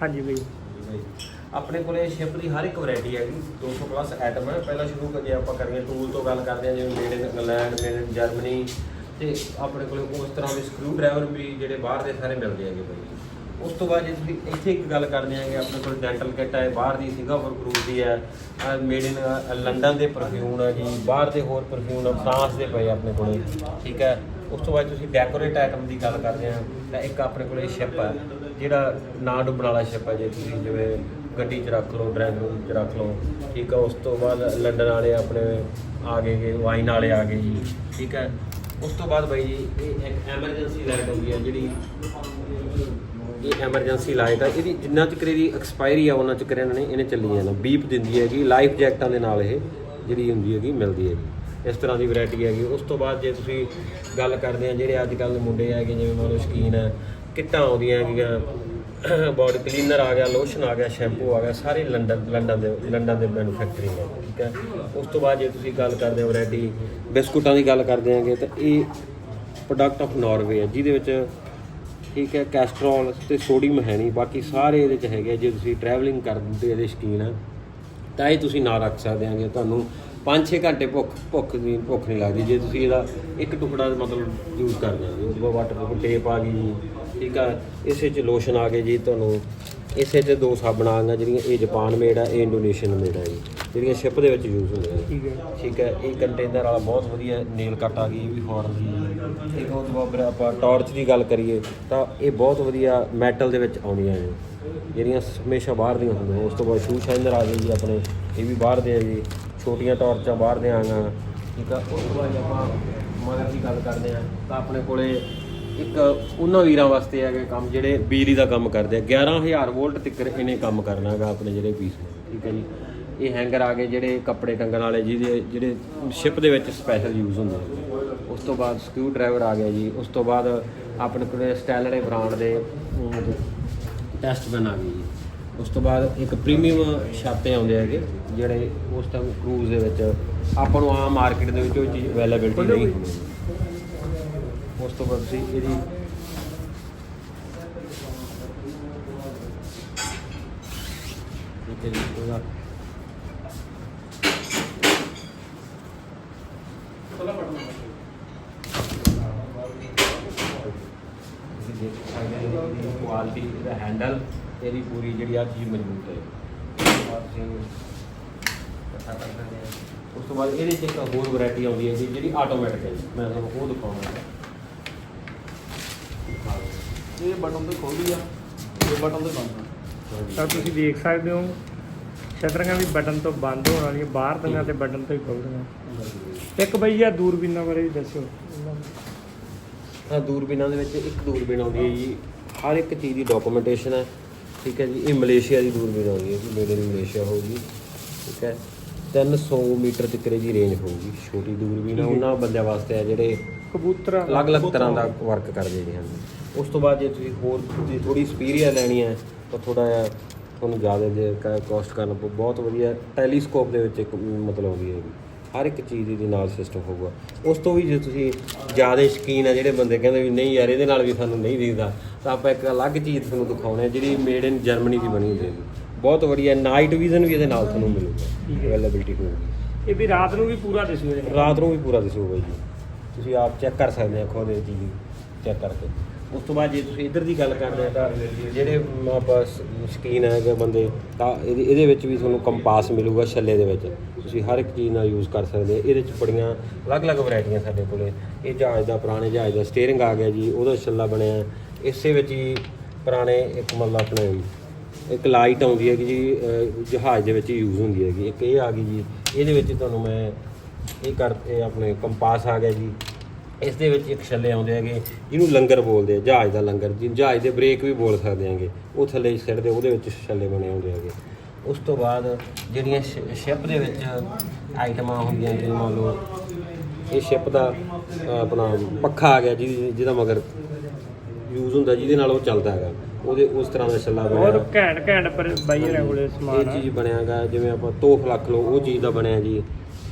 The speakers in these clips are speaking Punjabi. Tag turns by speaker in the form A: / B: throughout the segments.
A: ਹਾਂਜੀ ਬਈ।
B: ਆਪਣੇ ਕੋਲੇ ਸ਼ਿਪ ਦੀ ਹਰ ਇੱਕ ਵੈਰਾਈਟੀ ਹੈਗੀ 200 ਪਲੱਸ ਆਈਟਮ ਹੈ ਪਹਿਲਾਂ ਸ਼ੁਰੂ ਕਰੀਏ ਆਪਾਂ ਕਰੀਏ ਟੂਲ ਤੋਂ ਗੱਲ ਕਰਦੇ ਹਾਂ ਜਿਵੇਂ made in England made in Germany ਤੇ ਆਪਣੇ ਕੋਲੇ ਉਸ ਤਰ੍ਹਾਂ ਦੇ ਸਕਰੂ ਡਰਾਈਵਰ ਵੀ ਜਿਹੜੇ ਬਾਹਰ ਦੇ ਸਾਰੇ ਮਿਲਦੇ ਹੈਗੇ ਬਾਈ। ਉਸ ਤੋਂ ਬਾਅਦ ਜੇ ਤੁਸੀਂ ਇੱਥੇ ਇੱਕ ਗੱਲ ਕਰਦੇ ਆਂਗੇ ਆਪਣੇ ਕੋਲ ਡੈਂਟਲ ਕਿੱਟ ਹੈ ਬਾਹਰ ਦੀ ਸਿੰਗਾਪੁਰ ਗਰੂਪ ਦੀ ਹੈ ਮੇਡ ਇਨ ਲੰਡਨ ਦੇ ਪਰਫਿਊਮ ਹੈ ਜੀ ਬਾਹਰ ਦੇ ਹੋਰ ਪਰਫਿਊਮ ਫਰਾਂਸ ਦੇ ਪਏ ਆਪਣੇ ਕੋਲੇ ਠੀਕ ਹੈ। ਉਸ ਤੋਂ ਬਾਅਦ ਤੁਸੀਂ ਡੈਕੋਰੇਟ ਆਈਟਮ ਦੀ ਗੱਲ ਕਰਦੇ ਆ, ਤਾਂ ਇੱਕ ਆਪਣੇ ਕੋਲੇ ਸ਼ਿਪ ਹੈ ਜਿਹੜਾ ਨਾ ਡੁੱਬਣ ਵਾਲਾ ਸ਼ਿਪ ਹੈ ਜੇ ਤੁਸੀਂ ਜਿਵੇਂ ਗੱਡੀ 'ਚ ਰੱਖ ਲਓ ਡਰਾਈਵਿੰਗ ਰੂਮ 'ਚ ਰੱਖ ਲਓ, ਠੀਕ ਆ, ਉਸ ਤੋਂ ਬਾਅਦ ਲੰਡਨ ਵਾਲੇ ਆਪਣੇ ਆ ਗਏ ਗੇ ਵਾਈਨ ਵਾਲੇ ਆ ਗਏ ਜੀ, ਠੀਕ ਹੈ ਉਸ ਤੋਂ ਬਾਅਦ ਬਾਈ ਜੀ, ਇਹ ਇੱਕ ਐਮਰਜੈਂਸੀ ਲਾਈਟ ਹੁੰਦੀ ਹੈ ਜਿਹੜੀ ਇਹ ਐਮਰਜੈਂਸੀ ਲਾਈਟ ਆ, ਇਹਦੀ ਜਿੰਨਾ ਚਿਰ ਇਹਦੀ ਐਕਸਪਾਇਰੀ ਆ, ਉਹਨਾਂ ਚਿਰ ਇਹਨਾਂ ਨੇ ਇਹਨੇ ਚੱਲੀ ਜਾਣਾ। ਬੀਪ ਦਿੰਦੀ ਹੈਗੀ ਲਾਈਫ ਜੈਕਟਾਂ ਦੇ ਨਾਲ ਇਹ ਜਿਹੜੀ ਹੁੰਦੀ ਹੈਗੀ, ਮਿਲਦੀ ਹੈਗੀ। ਇਸ ਤਰ੍ਹਾਂ ਦੀ ਵੈਰਾਈਟੀ ਹੈਗੀ। ਉਸ ਤੋਂ ਬਾਅਦ ਜੇ ਤੁਸੀਂ ਗੱਲ ਕਰਦੇ ਆ ਜਿਹੜੇ ਅੱਜ ਕੱਲ੍ਹ ਦੇ ਮੁੰਡੇ ਹੈਗੇ, ਜਿਵੇਂ ਮੰਨ ਲਓ ਸ਼ਕੀਨ ਹੈ, ਕਿੱਟਾਂ ਆਉਂਦੀਆਂ ਹੈਗੀਆਂ ਬਾਡੀ ਕਲੀਨਰ ਆ ਗਿਆ ਲੋਸ਼ਨ ਆ ਗਿਆ ਸ਼ੈਂਪੂ ਆ ਗਿਆ, ਸਾਰੇ ਲੰਡਨ ਲੰਡਨ ਦੇ ਲੰਡਨ ਦੇ ਮੈਨੂਫੈਕਚਰਿੰਗ ਹੈ, ਠੀਕ ਹੈ। ਉਸ ਤੋਂ ਬਾਅਦ ਜੇ ਤੁਸੀਂ ਗੱਲ ਕਰਦੇ ਹੋ ਵੈਰਾਈਟੀ ਬਿਸਕੁਟਾਂ ਦੀ ਗੱਲ ਕਰਦੇ ਆਂਗੇ ਤਾਂ ਇਹ ਪ੍ਰੋਡਕਟ ਆਫ ਨਾਰਵੇ ਹੈ, ਜਿਹਦੇ ਵਿੱਚ ਠੀਕ ਹੈ ਕੈਸਟਰੋਲ ਤੇ ਸੋਡੀਅਮ ਹੈ ਨਹੀਂ, ਬਾਕੀ ਸਾਰੇ ਇਹਦੇ ਚ ਹੈਗੇ ਆ। ਜੇ ਤੁਸੀਂ ਟਰੈਵਲਿੰਗ ਕਰਦੇ ਇਹਦੇ ਸ਼ੌਕੀਨ ਆ ਤਾਂ ਇਹ ਤੁਸੀਂ ਨਾ ਰੱਖ ਸਕਦੇ ਆਂਗੇ ਤੁਹਾਨੂੰ 5-6 ਘੰਟੇ ਭੁੱਖ ਭੁੱਖ ਦੀ ਭੁੱਖ ਨਹੀਂ ਲੱਗਦੀ। ਜੇ ਤੁਸੀਂ ਇਹਦਾ ਇੱਕ ਟੁਕੜਾ ਮਤਲਬ ਯੂਜ਼ ਕਰ ਜਾਂਦੇ ਉਸ ਤੋਂ ਬਾਅਦ ਵਾਟਰ ਟੇਪ ਆ ਗਈ ਜੀ ਠੀਕ ਆ ਇਸੇ ਚ ਲੋਸ਼ਨ ਆ ਗਏ ਜੀ ਤੁਹਾਨੂੰ। ਇਸੇ ਚ ਦੋ ਸਾਬਣਾਂ ਆ ਗਈਆਂ ਜਿਹੜੀਆਂ ਇਹ ਜਾਪਾਨ ਮੇਡ ਆ ਇਹ ਇੰਡੋਨੇਸ਼ੀਅਨ ਮੇਡ ਆ ਜੀ ਜਿਹੜੀਆਂ ਸ਼ਿਪ ਦੇ ਵਿੱਚ ਯੂਜ਼ ਹੁੰਦੀਆਂ
A: ਠੀਕ ਹੈ
B: ਠੀਕ ਹੈ ਇਹ ਕੰਟੇਨਰ ਵਾਲਾ ਬਹੁਤ ਵਧੀਆ ਨੇਲ ਕੱਟ ਆ ਗਈ ਇਹ ਵੀ ਫੋਰਨ ਦੀ। ਇੱਕ ਉਹ ਤੋਂ ਬਾਅਦ ਆਪਾਂ ਟਾਰਚ ਦੀ ਗੱਲ ਕਰੀਏ ਤਾਂ ਇਹ ਬਹੁਤ ਵਧੀਆ ਮੈਟਲ ਦੇ ਵਿੱਚ ਆਉਂਦੀਆਂ ਨੇ। ਜਿਹੜੀਆਂ ਹਮੇਸ਼ਾ ਬਾਹਰ ਦੀਆਂ ਹੁੰਦੀਆਂ ਉਸ ਤੋਂ ਬਾਅਦ ਸ਼ੂ ਸ਼ਾਈਨਰ ਆ ਗਏ ਜੀ ਆਪਣੇ ਇਹ ਵੀ ਬਾਹਰ ਦੇ ਆ ਜੀ। ਛੋਟੀਆਂ ਟਾਰਚਾਂ ਬਾਹਰ ਦੇ ਠੀਕ ਆ, ਉਸ ਤੋਂ ਬਾਅਦ ਜੇ ਆਪਾਂ ਮਗਰ ਦੀ ਗੱਲ ਕਰਦੇ ਆ ਤਾਂ ਆਪਣੇ ਕੋਲੇ ਇੱਕ ਉਹਨਾਂ ਵੀਰਾਂ ਵਾਸਤੇ ਹੈਗੇ ਕੰਮ, ਜਿਹੜੇ ਬਿਜਲੀ ਦਾ ਕੰਮ ਕਰਦੇ ਆ। 11000 ਵੋਲਟ ਤੱਕ ਇਹਨੇ ਕੰਮ ਕਰਨਾ ਹੈਗਾ ਆਪਣੇ ਜਿਹੜੇ ਪੀਸ ਠੀਕ ਹੈ ਜੀ। ਇਹ ਹੈਂਗਰ ਆ ਗਏ ਜਿਹੜੇ ਕੱਪੜੇ ਟੰਗਣ ਵਾਲੇ, ਜਿਹਦੇ, ਜਿਹੜੇ ਸ਼ਿਪ ਦੇ ਵਿੱਚ ਸਪੈਸ਼ਲ ਯੂਜ਼ ਹੁੰਦੇ ਉਸ ਤੋਂ ਬਾਅਦ ਸਕਰੂ ਡਰਾਈਵਰ ਆ ਗਿਆ ਜੀ। ਉਸ ਤੋਂ ਬਾਅਦ ਆਪਣੇ ਕੋਲੇ ਸਟੈਲਰੇ ਬ੍ਰਾਂਡ ਦੇ ਟੈਸਟ ਬਣ ਆ ਗਏ ਜੀ। ਉਸ ਤੋਂ ਬਾਅਦ ਇੱਕ ਪ੍ਰੀਮੀਅਮ ਛਾਤੇ ਆਉਂਦੇ ਹੈਗੇ ਜਿਹੜੇ ਉਸ ਟਾਈਮ ਕਰੂਜ਼ ਦੇ ਵਿੱਚ ਆਪਾਂ ਨੂੰ ਆਮ ਮਾਰਕੀਟ ਦੇ ਵਿੱਚ ਉਹ ਚੀਜ਼ ਅਵੇਲੇਬਿਲਟੀ ਨਹੀਂ ਹੁੰਦੀ। ਉਸ ਤੋਂ ਬਾਅਦ ਤੁਸੀਂ ਇਹਦੀ ਠੀਕ ਹੈ ਜੀ ਉਹਦਾ ਤੁਸੀਂ ਦੇਖ ਸਕਦੇ ਹੋ ਇਹਦੀ ਕੁਆਲਿਟੀ ਇਹਦਾ ਹੈਂਡਲ ਇਹਦੀ ਪੂਰੀ ਜਿਹੜੀ ਆ ਚੀਜ਼ ਮਜ਼ਬੂਤ ਹੈ ਕਰ ਸਕਦੇ। ਉਸ ਤੋਂ ਬਾਅਦ ਇਹਦੇ 'ਚ ਇੱਕ ਹੋਰ ਵੈਰਾਈਟੀ ਆਉਂਦੀ ਹੈ ਜੀ ਜਿਹੜੀ ਆਟੋਮੈਟਿਕ ਹੈ ਜੀ। ਮੈਂ ਤੁਹਾਨੂੰ ਉਹ ਦਿਖਾਉਣਾ ਹੈ
C: ਇਹ ਬਟਨ ਤੇ ਖੋਲਦੀ ਆ। ਇਹ ਬਟਨ ਤੇ ਬੰਦ ਆ।
A: ਤਾਂ ਤੁਸੀਂ ਦੇਖ ਸਕਦੇ ਹੋ ਸ਼ਟਰਾਂ ਵੀ ਬਟਨ ਤੋਂ ਬੰਦ ਹੋਣ ਵਾਲੀਆਂ ਬਾਹਰ ਦੀਆਂ ਤੇ ਬਟਨ ਤੋਂ ਹੀ ਖੁੱਲਦੀਆਂ ਇੱਕ ਬਈ ਆ ਦੂਰਬੀਨਾਂ ਬਾਰੇ ਵੀ ਦੱਸਿਓ।
B: ਹਾਂ ਦੂਰਬੀਨਾਂ ਦੇ ਵਿੱਚ ਇੱਕ ਦੂਰਬੀਨ ਆਉਂਦੀ ਹੈ ਜੀ। ਹਰ ਇੱਕ ਚੀਜ਼ ਦੀ ਡਾਕੂਮੈਂਟੇਸ਼ਨ ਹੈ। ਠੀਕ ਹੈ ਜੀ ਇਹ ਮਲੇਸ਼ੀਆ ਦੀ ਦੂਰਬੀਨ ਆਉਂਦੀ ਹੈ ਜੀ ਮੇਡ ਇਨ ਮਲੇਸ਼ੀਆ ਹੋਊਗੀ ਠੀਕ ਹੈ। 300 ਮੀਟਰ ਤੱਕ ਦੀ ਰੇਂਜ ਹੋਊਗੀ ਛੋਟੀ ਦੂਰਬੀਨ ਆ ਉਹਨਾਂ ਬੰਦਿਆਂ ਵਾਸਤੇ ਆ ਜਿਹੜੇ
A: ਕਬੂਤਰਾਂ
B: ਅਲੱਗ-ਅਲੱਗ ਤਰ੍ਹਾਂ ਦਾ ਵਰਕ ਕਰਦੇ ਨੇ ਹਨ ਉਸ ਤੋਂ ਬਾਅਦ ਜੇ ਤੁਸੀਂ ਹੋਰ ਥੋੜੀ ਸਪੀਰੀਅਰ ਲੈਣੀ ਹੈ ਤਾਂ ਥੋੜਾ ਜਿਹਾ ਤੁਹਾਨੂੰ ਜ਼ਿਆਦਾ ਦੇ ਕਾਸਟ ਕਰਨਾ ਬਹੁਤ ਵਧੀਆ ਟੈਲੀਸਕੋਪ ਦੇ ਵਿੱਚ ਇੱਕ ਮਤਲਬ ਆਉਂਦੀ ਹੈ ਹਰ ਇੱਕ ਚੀਜ਼ ਦੇ ਨਾਲ ਸਿਸਟਮ ਹੋਊਗਾ। ਉਸ ਤੋਂ ਵੀ ਜੇ ਤੁਸੀਂ ਜ਼ਿਆਦਾ ਸ਼ਕੀਨ ਆ ਜਿਹੜੇ ਬੰਦੇ ਕਹਿੰਦੇ ਵੀ ਨਹੀਂ ਯਾਰ ਇਹਦੇ ਨਾਲ ਵੀ ਸਾਨੂੰ ਨਹੀਂ ਦਿਖਦਾ ਤਾਂ ਆਪਾਂ ਇੱਕ ਅਲੱਗ ਚੀਜ਼ ਤੁਹਾਨੂੰ ਦਿਖਾਉਣੇ ਆ ਜਿਹੜੀ ਮੇਡ ਇਨ ਜਰਮਨੀ ਦੀ ਬਣੀ ਹੋਈ ਹੈ ਬਹੁਤ ਵਧੀਆ ਨਾਈਟ ਵਿਜ਼ਨ ਵੀ ਇਹਦੇ ਨਾਲ ਤੁਹਾਨੂੰ ਮਿਲੂਗਾ ਅਵੇਲੇਬਿਲਟੀ ਹੋਊਗੀ।
A: ਇਹ ਵੀ ਰਾਤ ਨੂੰ ਵੀ ਪੂਰਾ ਦਿਸੂ ਇਹ
B: ਰਾਤ ਨੂੰ ਵੀ ਪੂਰਾ ਦਿਸੂਗਾ ਜੀ। ਤੁਸੀਂ ਆਪ ਚੈੱਕ ਕਰ ਸਕਦੇ ਆ ਖੁਦ ਚੀਜ਼ ਚੈੱਕ ਕਰਕੇ। ਉਸ ਤੋਂ ਬਾਅਦ ਜੇ ਤੁਸੀਂ ਇੱਧਰ ਦੀ ਗੱਲ ਕਰਦੇ ਆ ਤਾਂ ਜਿਹੜੇ ਆਪਾਂ ਸ਼ਕੀਨ ਹੈਗੇ ਬੰਦੇ ਤਾਂ ਇਹਦੇ ਵਿੱਚ ਵੀ ਤੁਹਾਨੂੰ ਕੰਪਾਸ ਮਿਲੂਗਾ ਛੱਲੇ ਦੇ ਵਿੱਚ। ਤੁਸੀਂ ਹਰ ਇੱਕ ਚੀਜ਼ ਨਾਲ ਯੂਜ਼ ਕਰ ਸਕਦੇ ਆ। ਇਹਦੇ ਚ ਬੜੀਆਂ ਅਲੱਗ-ਅਲੱਗ ਵੈਰਾਈਟੀਆਂ ਸਾਡੇ ਕੋਲੇ। ਇਹ ਜਹਾਜ਼ ਦਾ ਪੁਰਾਣੇ ਜਹਾਜ਼ ਦਾ ਸਟੀਅਰਿੰਗ ਆ ਗਿਆ ਜੀ ਉਹਦਾ ਛੱਲਾ ਬਣਿਆ। ਇਸੇ ਵਿੱਚ ਹੀ ਪੁਰਾਣੇ ਇੱਕ ਮਤਲਬ ਆਪਣੇ ਇੱਕ ਲਾਈਟ ਆਉਂਦੀ ਹੈਗੀ ਜੀ ਜਹਾਜ਼ ਦੇ ਵਿੱਚ ਯੂਜ਼ ਹੁੰਦੀ ਹੈਗੀ। ਇੱਕ ਇਹ ਆ ਗਈ ਜੀ, ਇਹਦੇ ਵਿੱਚ ਤੁਹਾਨੂੰ ਮੈਂ ਇਹ ਕਰ, ਇਹ ਆਪਣੇ ਕੰਪਾਸ ਆ ਗਿਆ ਜੀ। ਇਸ ਦੇ ਵਿੱਚ ਇੱਕ ਛੱਲੇ ਆਉਂਦੇ ਹੈਗੇ, ਜਿਹਨੂੰ ਲੰਗਰ ਬੋਲਦੇ ਆ, ਜਹਾਜ਼ ਦਾ ਲੰਗਰ। ਜਿਹਨੂੰ ਜਹਾਜ਼ ਦੇ ਬ੍ਰੇਕ ਵੀ ਬੋਲ ਸਕਦੇ ਹੈਗੇ। ਉਹ ਥੱਲੇ ਸਿਰ ਦੇ ਉਹਦੇ ਵਿੱਚ ਛੱਲੇ ਬਣੇ ਹੁੰਦੇ ਹੈਗੇ। ਉਸ ਤੋਂ ਬਾਅਦ ਜਿਹੜੀਆਂ ਸ਼ਿਪ ਦੇ ਵਿੱਚ ਆਈਟਮਾਂ ਹੁੰਦੀਆਂ ਜਿਵੇਂ ਮੰਨ ਲਓ, ਇਹ ਸ਼ਿਪ ਦਾ ਆਪਣਾ ਪੱਖਾ ਆ ਗਿਆ ਜਿਹਦੀ ਜਿਹਦਾ ਮਗਰ ਯੂਜ਼ ਹੁੰਦਾ ਜਿਹਦੇ ਨਾਲ ਉਹ ਚੱਲਦਾ ਹੈਗਾ। ਉਹਦੇ ਉਸ ਤਰ੍ਹਾਂ ਦਾ ਛੱਲਾ ਬਣਿਆ
A: ਬਹੁਤ ਘੈਂਟ ਘੈਂਟ ਪਰ ਬਾਈ
B: ਇਹ
A: ਸਮਾਨ। ਆ
B: ਚੀਜ਼ ਬਣਿਆਗਾ ਜਿਵੇਂ ਆਪਾਂ ਤੋਫ ਲੱਖ ਲਓ ਉਹ ਚੀਜ਼ ਦਾ ਬਣਿਆ ਜੀ।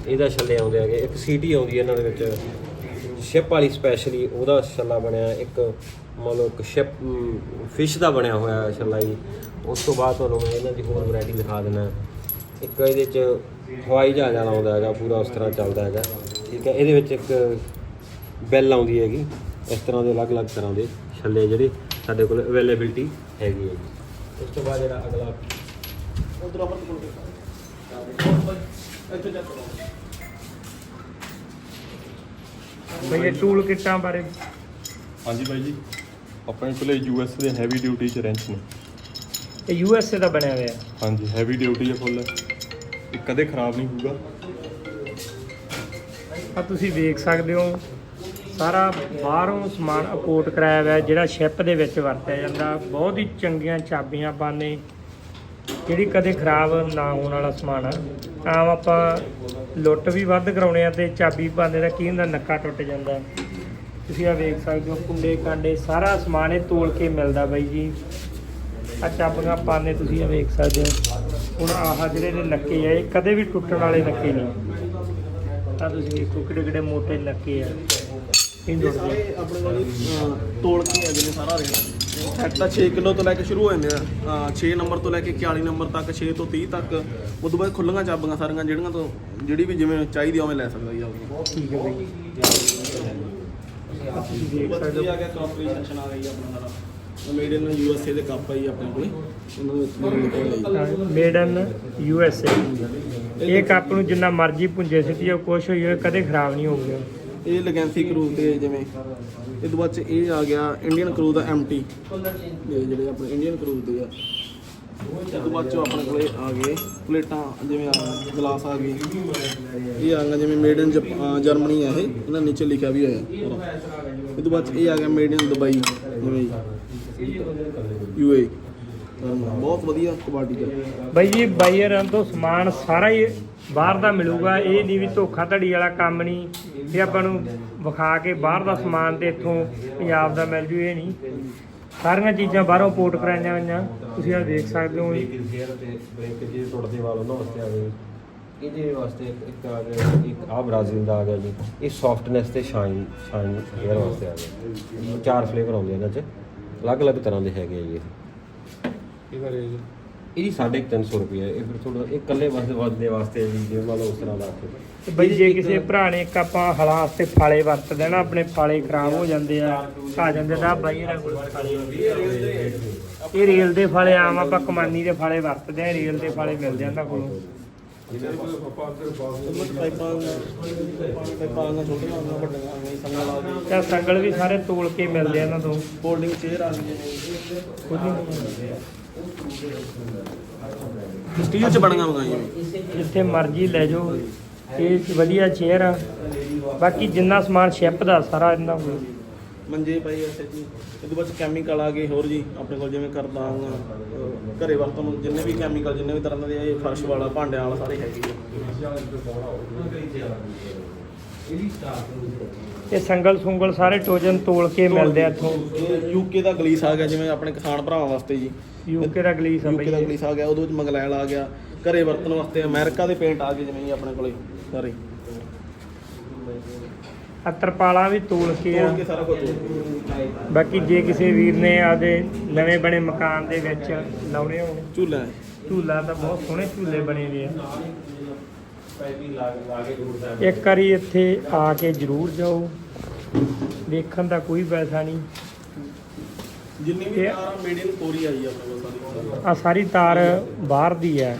B: ਇਹਦਾ ਛੱਲੇ ਆਉਂਦੇ ਹੈਗੇ ਇੱਕ ਸੀਟੀ ਆਉਂਦੀ ਹੈ ਇਹਨਾਂ ਦੇ ਵਿੱਚ। ਸ਼ਿਪ ਵਾਲੀ ਸਪੈਸ਼ਲੀ ਉਹਦਾ ਛੱਲਾ ਬਣਿਆ ਇੱਕ ਇੱਕ ਸ਼ਿਪ ਫਿਸ਼ ਦਾ ਬਣਿਆ ਹੋਇਆ ਛੱਲਾ ਜੀ। ਉਸ ਤੋਂ ਬਾਅਦ ਤੁਹਾਨੂੰ ਮੈਂ ਇਹਨਾਂ ਦੀ ਹੋਰ ਵੈਰਾਈਟੀ ਦਿਖਾ ਦਿੰਦਾ। ਇੱਕ ਇਹਦੇ ਚ ਹਵਾਈ ਜਹਾਜ਼ ਵਾਲਾ ਆਉਂਦਾ ਹੈਗਾ ਪੂਰਾ ਉਸ ਤਰ੍ਹਾਂ ਚੱਲਦਾ ਹੈਗਾ। ਠੀਕ ਹੈ ਇਹਦੇ ਵਿੱਚ ਇੱਕ ਬੈਲ ਆਉਂਦੀ ਹੈਗੀ ਇਸ ਤਰ੍ਹਾਂ ਦੇ ਅਲੱਗ-ਅਲੱਗ ਤਰ੍ਹਾਂ ਦੇ। ਛੱਲੇ ਜਿਹੜੇ ਸਾਡੇ ਕੋਲ ਅਵੇਲੇਬਿਲਟੀ ਹੈਗੀ ਹੈ ਜੀ। ਉਸ ਤੋਂ ਬਾਅਦ ਜਿਹੜਾ ਅਗਲਾ
C: ਉਧਰ ਆਪਾਂ ਕੋਲ ਇੱਥੇ ਚੱਕ ਲਓ।
A: ਬਈ ਇਹ ਟੂਲ ਕਿੱਟਾਂ ਬਾਰੇ?
D: ਹਾਂਜੀ ਬਾਈ ਜੀ ਆਪਣੇ ਕੋਲੇ ਯੂਐਸ ਦੇ ਹੈਵੀ ਡਿਊਟੀ ਚ ਰੈਂਚ ਨੇ।
A: ਇਹ ਯੂ ਐਸ ਏ ਦਾ ਬਣਿਆ ਹੋਇਆ
D: ਹਾਂਜੀ ਹੈਵੀ ਡਿਊਟੀ ਹੈ ਫੁੱਲ ਇਹ ਕਦੇ ਖਰਾਬ ਨਹੀਂ ਹੋਊਗਾ।
A: ਆ ਤੁਸੀਂ ਵੇਖ ਸਕਦੇ ਹੋ। ਸਾਰਾ ਬਾਹਰੋਂ ਸਮਾਨ ਅਪੋਰਟ ਕਰਾਇਆ ਹੋਇਆ ਜਿਹੜਾ ਸ਼ਿਪ ਦੇ ਵਿੱਚ ਵਰਤਿਆ ਜਾਂਦਾ। ਬਹੁਤ ਹੀ ਚੰਗੀਆਂ ਚਾਬੀਆਂ ਪਾਣੇ ਜਿਹੜੀ ਕਦੇ ਖਰਾਬ ਨਾ ਹੋਣ ਵਾਲਾ ਸਮਾਨ ਆ। ਆਮ ਆਪਾਂ ਲੁੱਟ ਵੀ ਵੱਧ ਕਰਾਉਣੇ ਆ ਤੇ ਚਾਬੀ ਪਾਉਂਦੇ ਦਾ ਕੀ ਹੁੰਦਾ, ਨੱਕਾ ਟੁੱਟ ਜਾਂਦਾ। ਤੁਸੀਂ ਆ ਵੇਖ ਸਕਦੇ ਹੋ, ਕੁੰਡੇ ਕਾਂਡੇ, ਸਾਰਾ ਸਮਾਨ ਇਹ ਤੋਲ ਕੇ ਮਿਲਦਾ ਬਾਈ ਜੀ। ਆ ਚਾਬੀਆਂ ਪਾਣੇ ਤੁਸੀਂ ਆ ਵੇਖ ਸਕਦੇ ਹੋ। ਹੁਣ ਆਹ ਜਿਹੜੇ ਨੇ ਨੱਕੇ ਆ, ਇਹ ਕਦੇ ਵੀ ਟੁੱਟਣ ਵਾਲੇ ਨੱਕੇ ਨਹੀਂ। ਆ ਤੁਸੀਂ ਵੇਖੋ ਕਿਹੜੇ ਕਿਹੜੇ ਮੋਟੇ ਨੱਕੇ ਆ। ਇਹ
C: ਸਾਰੇ ਆਪਣੇ ਕੋਲ ਅਹ, ਤੋਲ ਕੇ ਹੈਗੇ ਨੇ ਸਾਰਾ ਰੇਟ। ਸੈੱਟ ਤਾਂ 6 ਕਿਲੋ ਤੋਂ ਲੈ ਕੇ ਸ਼ੁਰੂ ਹੋ ਜਾਂਦੇ ਆ। 6 ਨੰਬਰ ਤੋਂ ਲੈ ਕੇ 41 ਨੰਬਰ ਤੱਕ 6 ਤੋਂ 30 ਤੱਕ। ਉਸ ਤੋਂ ਬਾਅਦ ਖੁੱਲੀਆਂ ਚਾਬੀਆਂ ਸਾਰੀਆਂ ਜਿਹੜੀਆਂ ਤੋਂ ਜਿਹੜੀ ਵੀ ਜਿਵੇਂ ਚਾਹੀਦੀ ਆ ਉਵੇਂ ਲੈ ਸਕਦਾ ਜੀ ਆਪਣੀ।
A: ਠੀਕ ਹੈ ਬਾਈ। ਤੁਸੀਂ ਦੇਖ ਸਕਦੇ ਹੋ।
C: ਆ ਗਿਆ ਕਾਪਰੀ ਸੈਕਸ਼ਨ ਆ ਗਈ ਆਪਣਾ ਸਾਰਾ। Made in U S A ਦੇ ਕੱਪ ਆ ਜੀ ਆਪਣੇ ਕੋਲੇ। ਉਹਨਾਂ ਦੇ ਵਿੱਚ ਹੋਇਆ ਜੀ
A: made in U S A ਇਹ ਕੱਪ ਨੂੰ ਜਿੰਨਾ ਮਰਜ਼ੀ ਪੁੰਜੇ ਸਿੱਟੀ ਜਾਓ ਕੁਛ ਹੋਈ ਹੋਏ ਕਦੇ ਖਰਾਬ ਨਹੀਂ ਹੋਊਗਾ
C: ਇਹ ਲਗੈਂਸੀ ਕਰੂ ਤੇ ਜਿਵੇਂ ਇਹ ਤੋਂ ਬਾਅਦ ਚ ਇਹ ਆ ਗਿਆ ਇੰਡੀਅਨ ਕਰੂ ਦਾ ਐਮਟੀ ਜਿਹੜੇ ਆਪਣੇ ਇੰਡੀਅਨ ਕਰੂ ਦੇ ਆ। ਇਹ ਤੋਂ ਬਾਅਦ ਚ ਆਪਣੇ ਕੋਲੇ ਆ ਗਏ ਪਲੇਟਾਂ, ਜਿਵੇਂ ਆ ਗਲਾਸ ਆ ਗਏ। ਇਹ ਆ ਗਿਆ ਜਿਵੇਂ ਮੇਡ ਇਨ ਜਰਮਨੀ ਆ ਇਹ। ਇਹਨਾਂ ਨੀਚੇ ਲਿਖਿਆ ਵੀ ਹੋਇਆ ਇਹ ਤੋਂ ਬਾਅਦ ਚ ਇਹ ਆ ਗਿਆ ਮੇਡ ਇਨ ਦੁਬਈ ਜਿਵੇਂ ਯੂਏ ਬਹੁਤ ਵਧੀਆ ਕੁਆਲਿਟੀ ਦਾ।
A: ਬਾਈ ਜੀ ਬਾਈਅਰਾਂ ਤੋਂ ਸਮਾਨ ਸਾਰਾ ਹੀ ਬਾਹਰ ਦਾ ਮਿਲੂਗਾ ਇਹ ਨਹੀਂ ਵੀ ਧੋਖਾ ਧੜੀ ਵਾਲਾ ਕੰਮ ਨਹੀਂ। ਇਹ ਆਪਾਂ ਨੂੰ ਵਿਖਾ ਕੇ ਬਾਹਰ ਦਾ ਸਮਾਨ ਤੇ ਇੱਥੋਂ ਪੰਜਾਬ ਦਾ ਮਿਲ ਜੂ ਇਹ ਨਹੀਂ। ਸਾਰੀਆਂ ਚੀਜ਼ਾਂ ਬਾਹਰੋਂ ਇੰਪੋਰਟ ਕਰਾਈਆਂ ਹੋਈਆਂ। ਤੁਸੀਂ ਆ ਦੇਖ ਸਕਦੇ ਹੋ
B: ਬ੍ਰੇਕ ਗੇਅਰ ਤੇ ਬ੍ਰੇਕ ਜੇ ਟੁੱਟਦੇ ਵਾਲ ਉਹਨਾਂ ਵਾਸਤੇ ਆ ਗਏ ਇਹਦੇ ਵਾਸਤੇ ਇੱਕ- ਇੱਕ ਆ ਗਿਆ ਇੱਕ ਆ ਬ੍ਰਾਜ਼ੀਲ ਦਾ ਆ ਗਿਆ ਜੀ। ਇਹ ਸੌਫਟਨੈਸ ਤੇ ਸ਼ਾਈਨ ਸ਼ਾਈਨ ਹੇਅਰ ਵਾਸਤੇ ਆ ਗਿਆ ਚਾਰ ਫਲੇਵਰ ਆਉਂਦੇ ਇਹਨਾਂ 'ਚ। ਅਲੱਗ-ਅਲੱਗ ਤਰ੍ਹਾਂ ਦੇ ਹੈਗੇ ਆ ਜੀ ਇਹ।
C: ਇਹਦਾ ਰੇਂਜ
B: ਇਹਦੀ 350 ਰੁਪਏ ਇਹ ਫਿਰ ਥੋੜਾ ਇਹ ਇਕੱਲੇ ਵਾਸਤੇ ਵਾਸਤੇ ਵਾਸਤੇ ਜੀ ਜੇ ਮੰਨ ਲਓ ਉਸ ਤਰ੍ਹਾਂ ਦਾ
A: ਤੇ ਬਈ ਜੇ ਕਿਸੇ ਭਰਾ ਨੇ ਇੱਕ ਆਪਾਂ ਹਲਾਂ ਵਾਸਤੇ ਫਾਲੇ ਵਰਤਦੇ ਨਾ ਆਪਣੇ ਫਾਲੇ ਖਰਾਬ ਹੋ ਜਾਂਦੇ ਆ ਆ ਜਾਂਦੇ ਤਾਂ ਬਾਈ ਇਹਨਾਂ ਕੋਲ ਆ। ਇਹ ਰੇਲ ਦੇ ਫਾਲੇ ਆਮ ਆਪਾਂ ਕਮਾਨੀ ਦੇ ਫਾਲੇ ਵਰਤਦੇ ਆ ਰੇਲ ਦੇ ਫਾਲੇ ਮਿਲਦੇ ਆ ਇਹਨਾਂ ਕੋਲੋਂ
C: ਪਾਈਪਾਂ ਪਾਈਪਾਂ ਨਾਲ ਛੋਟੀਆਂ ਨਾਲ ਵੱਡੀਆਂ ਆ ਗਈਆਂ ਸੰਗਲ ਆ ਗਈ
A: ਤੇ ਸੰਗਲ ਵੀ ਸਾਰੇ ਤੋਲ ਕੇ ਮਿਲਦੇ ਆ ਇਹਨਾਂ ਤੋਂ।
C: ਫੋਲਡਿੰਗ ਚੇਅਰ ਆ ਗਈ ਸਟੀਲ ਚ ਬਣੀਆਂ ਮੰਗਾਈਆਂ
A: ਜਿੱਥੇ ਮਰਜ਼ੀ ਲੈ ਜਾਓ। ਇਹ ਵਧੀਆ ਚੇਅਰ ਆ। ਬਾਕੀ ਜਿੰਨਾ ਸਮਾਨ ਸ਼ਿਪ ਦਾ ਸਾਰਾ ਇਹਨਾਂ ਕੋਲ
C: ਮੰਜੇ ਪਏ ਐਸੇ ਜੀ। ਇਹ ਤੋਂ ਬਾਅਦ ਕੈਮੀਕਲ ਆ ਗਏ ਹੋਰ ਜੀ ਆਪਣੇ ਕੋਲ ਜਿਵੇਂ ਕਰਦਾ ਘਰੇ ਵਰਤੋਂ ਨੂੰ ਜਿੰਨੇ ਵੀ ਕੈਮੀਕਲ ਜਿੰਨੇ ਵੀ ਤਰ੍ਹਾਂ ਦੇ ਇਹ ਫਰਸ਼ ਵਾਲਾ ਭਾਂਡਿਆਂ ਵਾਲਾ ਸਾਰੇ ਹੈਗੇ ਜੀ
A: ਇਹ ਸੰਗਲ ਸੁੰਗਲ ਸਾਰੇ ਟੋਜਨ ਤੋਲ ਕੇ ਮਿਲਦੇ ਆ ਇੱਥੋਂ।
C: ਯੂਕੇ ਦਾ ਗਲੀਸ ਆ ਗਿਆ ਜਿਵੇਂ ਆਪਣੇ ਕਿਸਾਨ ਭਰਾਵਾਂ ਵਾਸਤੇ ਜੀ।
A: ਯੂਕੇ ਦਾ ਗਲੀਸ ਆ
C: ਯੂਕੇ ਦਾ
A: ਬਈ
C: ਗਲੀਸ ਆ ਗਿਆ ਉਹਦੇ ਵਿੱਚ ਮੰਗਲੈਲ ਆ ਗਿਆ ਘਰੇ ਵਰਤਣ ਵਾਸਤੇ ਅਮਰੀਕਾ ਦੇ ਪੇਂਟ ਆ ਗਏ ਜਿਵੇਂ ਜੀ ਆਪਣੇ ਕੋਲੇ ਸਾਰੇ।
A: ਆ ਤਰਪਾਲਾਂ ਵੀ ਤੋਲ ਕੇ ਆ। ਬਾਕੀ ਜੇ ਕਿਸੇ ਵੀਰ ਨੇ ਆਪਦੇ ਨਵੇਂ ਬਣੇ ਮਕਾਨ ਦੇ ਵਿੱਚ ਲਾਉਣੇ ਹੋਣ।
C: ਝੂਲਾ।
A: ਝੂਲਾ ਤਾਂ ਬਹੁਤ ਸੋਹਣੇ ਝੂਲੇ ਬਣੇ ਹੋਏ ਆ। ਇੱਕ ਵਾਰੀ ਇੱਥੇ ਆ ਕੇ ਜ਼ਰੂਰ ਜਾਓ। ਦੇਖਣ ਦਾ ਕੋਈ ਪੈਸਾ ਨਹੀਂ।
C: ਜਿੰਨੀ ਵੀ
A: ਇਹ-
C: ਤਾਰਾਂ ਮੇਡ ਇਨ ਕੋਰੀਆ ਜੀ ਆਪਣੇ ਕੋਲ ਸਾਰੀ
A: ਆ ਸਾਰੀ ਤਾਰ ਬਾਹਰ ਦੀ ਹੈ।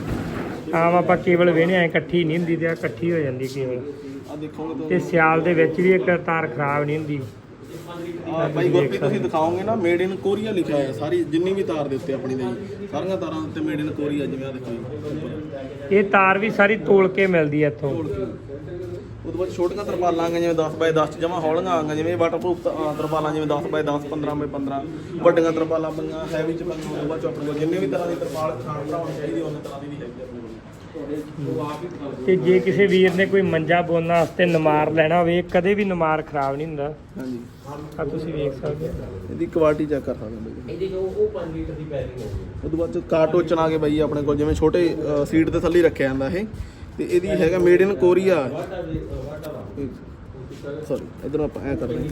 A: ਆਮ ਆਪਾਂ ਕੇਬਲ ਵੇਹਨੇ ਆ ਇਕੱਠੀ ਨਹੀਂ ਹੁੰਦੀ ਤੇ ਆ ਇਕੱਠੀ ਹੋ ਜਾਂਦੀ ਕੇਬਲ।
C: ਆ ਦੇਖੋਗੇ
A: ਤੇ ਸਿਆਲ ਦੇ ਵਿੱਚ ਵੀ ਇੱਕ ਤਾਰ ਖਰਾਬ ਨਹੀਂ ਹੁੰਦੀ।
C: ਆ ਭਾਈ ਗੁਰਪ੍ਰੀਤ ਤੁਸੀਂ ਦਿਖਾਓਗੇ ਨਾ ਮੇਡ ਇਨ ਕੋਰੀਆ ਲਿਖਿਆ ਹੋਇਆ ਸਾਰੀ ਜਿੰਨੀ ਵੀ ਤਾਰ ਦੇ ਉੱਤੇ ਆਪਣੀ ਦੇ ਜੀ ਸਾਰੀਆਂ ਤਾਰਾਂ ਉੱਤੇ ਮੇਡ ਇਨ ਕੋਰੀਆ ਜਿਵੇਂ ਆ ਦੇਖੋ ਜੀ।
A: ਇਹ ਤਾਰ ਵੀ ਸਾਰੀ ਤੋਲ ਕੇ ਮਿਲਦੀ ਹੈ ਇੱਥੋਂ।
C: ਤੋੜ ਬਾਅਦ ਛੋਟੀਆਂ ਤਰਪਾਲਾਂ ਗਈਆਂ ਜਿਵੇਂ 10 ਬਾਏ 10 ਜਮਾ ਹੌਲੀਆਂ ਗਈਆਂ, ਜਿਵੇਂ ਵਾਟਰਪ੍ਰੂਫ ਤਰਪਾਲਾਂ, ਜਿਵੇਂ 10 ਬਾਏ 10 15 ਬਾਏ 15 ਵੱਡੀਆਂ ਤਰਪਾਲਾਂ ਪਈਆਂ ਹੈਵੀ ਚ ਪਈਆਂ ਉਹ ਬਾਅਦ 'ਚੋਂ ਆਪਣੇ ਕੋਲ ਜਿੰਨੇ ਵੀ ਤਰ੍ਹਾਂ ਦੀ ਤਰਪਾਲ ਖਾਣ ਭਰਾਉਣ ਚਾਹੀਦੀ ਉਹਨੇ ਤਰ੍ਹਾਂ ਦੀ ਵੀ ਹੈਗੀ ਆਪਣੇ
A: ਤੇ ਜੇ ਕਿਸੇ ਵੀਰ ਨੇ ਕੋਈ ਮੰਜਾ ਬੋਲਣ ਵਾਸਤੇ ਨਮਾਰ ਲੈਣਾ ਹੋਵੇ ਕਦੇ ਵੀ ਨਮਾਰ ਖਰਾਬ ਨਹੀਂ ਹੁੰਦਾ।
C: ਹਾਂਜੀ।
A: ਆ ਤੁਸੀਂ ਵੇਖ ਸਕਦੇ ਹੋ।
C: ਇਹਦੀ ਕੁਆਲਿਟੀ ਚੈੱਕ ਕਰ ਸਕਦੇ ਹੋ ਬਾਈ।
B: ਇਹਦੇ ਜੋ ਉਹ 5 ਲੀਟਰ ਦੀ ਪੈਕਿੰਗ ਹੋਊਗੀ
C: ਤੋਂ ਬਾਅਦ ਚ ਕਾਰਟੋਚਨ ਆ ਗਏ ਬਾਈ ਆਪਣੇ ਕੋਲ ਜਿਵੇਂ ਛੋਟੇ ਸੀਟ ਦੇ ਥੱਲੇ ਰੱਖਿਆ ਜਾਂਦਾ ਇਹ। ਤੇ ਇਹਦੀ ਹੈਗਾ ਮੇਡ ਇਨ ਕੋਰੀਆ ਸੌਰੀ ਇਧਰ ਆਪਾਂ ਐ ਕਰਦੇ ਹਾਂ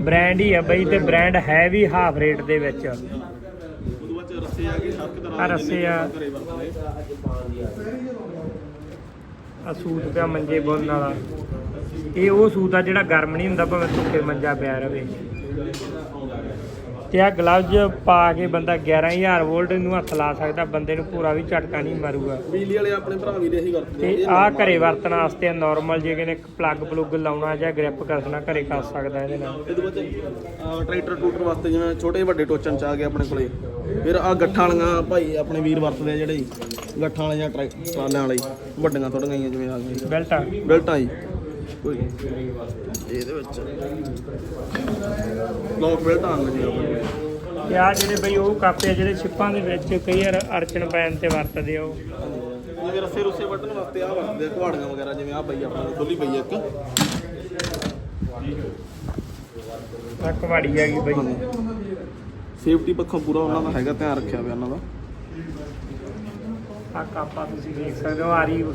A: ਬ੍ਰਾਂਡ ਹੀ ਆ ਬਈ ਤੇ ਬ੍ਰਾਂਡ ਹੈ ਵੀ ਹਾਫ ਰੇਟ ਦੇ ਵਿੱਚ।
C: ਰੱਸੇ ਆ ਗਏ ਹਰ ਇੱਕ ਤਰ੍ਹਾਂ
A: ਆਹ ਰੱਸੇ ਆ।
C: ਘਰੇ ਵਰਤਦੇ
A: ਆ ਸੂਟ ਪਿਆ ਮੰਜੇ ਬੋਲਣ ਵਾਲਾ। ਇਹ ਉਹ ਸੂਟ ਆ ਜਿਹੜਾ ਗਰਮ ਨਹੀਂ ਹੁੰਦਾ ਭਾਵੇਂ ਧੁੱਪੇ ਮੰਜਾ ਪਿਆ ਰਵੇ। ਤੇ ਆ ਗਲਵਜ਼ ਪਾ ਕੇ ਬੰਦਾ 11000 ਵੋਲਟ ਨੂੰ ਹੱਥ ਲਾ ਸਕਦਾ ਬੰਦੇ ਨੂੰ ਪੂਰਾ ਵੀ ਝਟਕਾ ਨਹੀਂ ਮਾਰੂਗਾ।
C: ਬਿਜਲੀ ਵਾਲੇ ਆਪਣੇ ਭਰਾ ਵੀ ਦੇ ਹੀ ਕਰਦੇ
A: ਤੇ
C: ਇਹ
A: ਆ ਘਰੇ ਵਰਤਣ ਵਾਸਤੇ ਨਾਰਮਲ ਜੇ ਕਿਨੇ ਪਲੱਗ ਪਲੁੱਗ ਲਾਉਣਾ ਜਾਂ ਗ੍ਰਿਪ ਕਰਨਾ ਘਰੇ ਕਰ ਸਕਦਾ ਇਹਦੇ ਨਾਲ।
C: ਇਹਦੇ ਵਿੱਚ ਟਰੈਕਟਰ ਟੂਟਰ ਵਾਸਤੇ ਜਿਵੇਂ ਛੋਟੇ ਵੱਡੇ ਟੋਚਨ ਚ ਆ ਗਏ ਆਪਣੇ ਕੋਲੇ। ਫਿਰ ਆ ਗੱਠਾਂ ਵਾਲੀਆਂ ਭਾਈ ਆਪਣੇ ਵੀਰ ਵਰਤਦੇ ਆ ਜਿਹੜੇ। ਗੱਠਾਂ ਵਾਲੀਆਂ ਟਰਾਲਿਆਂ ਵਾਲੀ ਵੱਡੀਆਂ ਥੋੜੀਆਂ ਜਿਹੀਆਂ ਜਿਵੇਂ ਆ ਗਈਆਂ
A: ਬੈਲਟ। ਆ
C: ਬੈਲਟਾਂ ਜੀ। ਕੋਈ ਇਹਦੇ ਵਿੱਚ। ਲੋਕ ਬੈਲਟਾਂ ਆਪਣੇ
A: ਤੇ ਆ ਜਿਹੜੇ ਬਈ ਉਹ ਕਾਪੇ ਆ ਜਿਹੜੇ ਛਿੱਪਾਂ ਦੇ ਵਿੱਚ ਕਈ ਵਾਰ ਅਰਚਨ ਪੈਣ ਤੇ ਵਰਤਦੇ ਆ ਉਹ।
C: ਜਿਵੇਂ ਰੱਸੇ ਰੁੱਸੇ ਵੱਢਣ ਵਾਸਤੇ ਆ ਵਰਤਦੇ ਆ ਕੁਹਾੜੀਆਂ ਵਗੈਰਾ ਜਿਵੇਂ ਆ ਪਈ ਆਪਣੇ ਖੁੱਲੀ ਪਈ ਆ ਇੱਕ।
A: ਆ ਕਵਾੜੀ ਹੈਗੀ ਬਈ
C: ਸੇਫਟੀ ਪੱਖੋਂ ਪੂਰਾ ਉਹਨਾਂ ਦਾ ਹੈਗਾ ਧਿਆਨ ਰੱਖਿਆ ਹੋਇਆ ਉਹਨਾਂ ਦਾ।
A: ਆ ਕਾਪਾ ਤੁਸੀਂ ਦੇਖ ਸਕਦੇ ਹੋ ਆਰੀ ਆਹ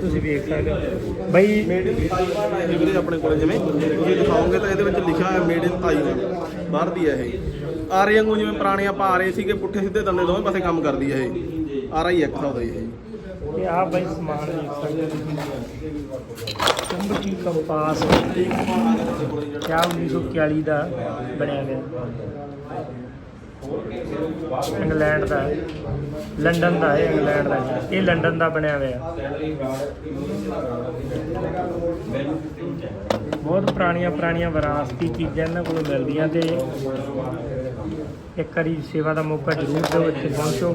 A: ਤੁਸੀਂ ਦੇਖ ਸਕਦੇ ਹੋ। ਬਈ
C: ਮੇਡ ਇਨ ਤਾਈਵਾਨ ਹੈ ਵੀਰੇ ਆਪਣੇ ਕੋਲੇ ਜਿਵੇਂ ਤੁਸੀਂ ਦਿਖਾਓਗੇ ਤਾਂ ਇਹਦੇ ਵਿੱਚ ਲਿਖਿਆ ਹੋਇਆ ਮੇਡ ਇਨ ਤਾਈਵਾਨ ਬਾਹਰ ਦੀ ਹੈ ਇਹ। ਆਰੇ ਵਾਂਗੂ ਜਿਵੇਂ ਪੁਰਾਣੇ ਆਪਾਂ ਆਰੇ ਸੀਗੇ ਪੁੱਠੇ ਸਿੱਧੇ ਦੰਦੇ ਦੋਵੇਂ ਪਾਸੇ ਕੰਮ ਕਰਦੀ ਹੈ ਇਹ। ਆਰਾ ਹੀ ਇੱਕ ਦਾ ਹੀ ਹੈ ਇਹ
A: ਤੇ ਆ ਬਈ ਸਮਾਨ ਚੁੰਬਕੀ ਕੰਪਾਸ ਕਿਆ 1941 ਦਾ ਬਣਿਆ ਗਿਆ। ਇੰਗਲੈਂਡ ਦਾ ਲੰਡਨ ਦਾ ਹੈ, ਇੰਗਲੈਂਡ ਦਾ ਇਹ ਲੰਡਨ ਦਾ ਬਣਿਆ ਹੋਇਆ। ਬਹੁਤ ਪੁਰਾਣੀਆਂ ਪੁਰਾਣੀਆਂ ਵਿਰਾਸਤੀ ਚੀਜ਼ਾਂ ਇਹਨਾਂ ਕੋਲ ਮਿਲਦੀਆਂ ਤੇ ਇੱਕ ਵਾਰੀ ਸੇਵਾ ਦਾ ਮੌਕਾ ਜ਼ਰੂਰ ਦਿਓ ਇੱਥੇ ਪਹੁੰਚੋ।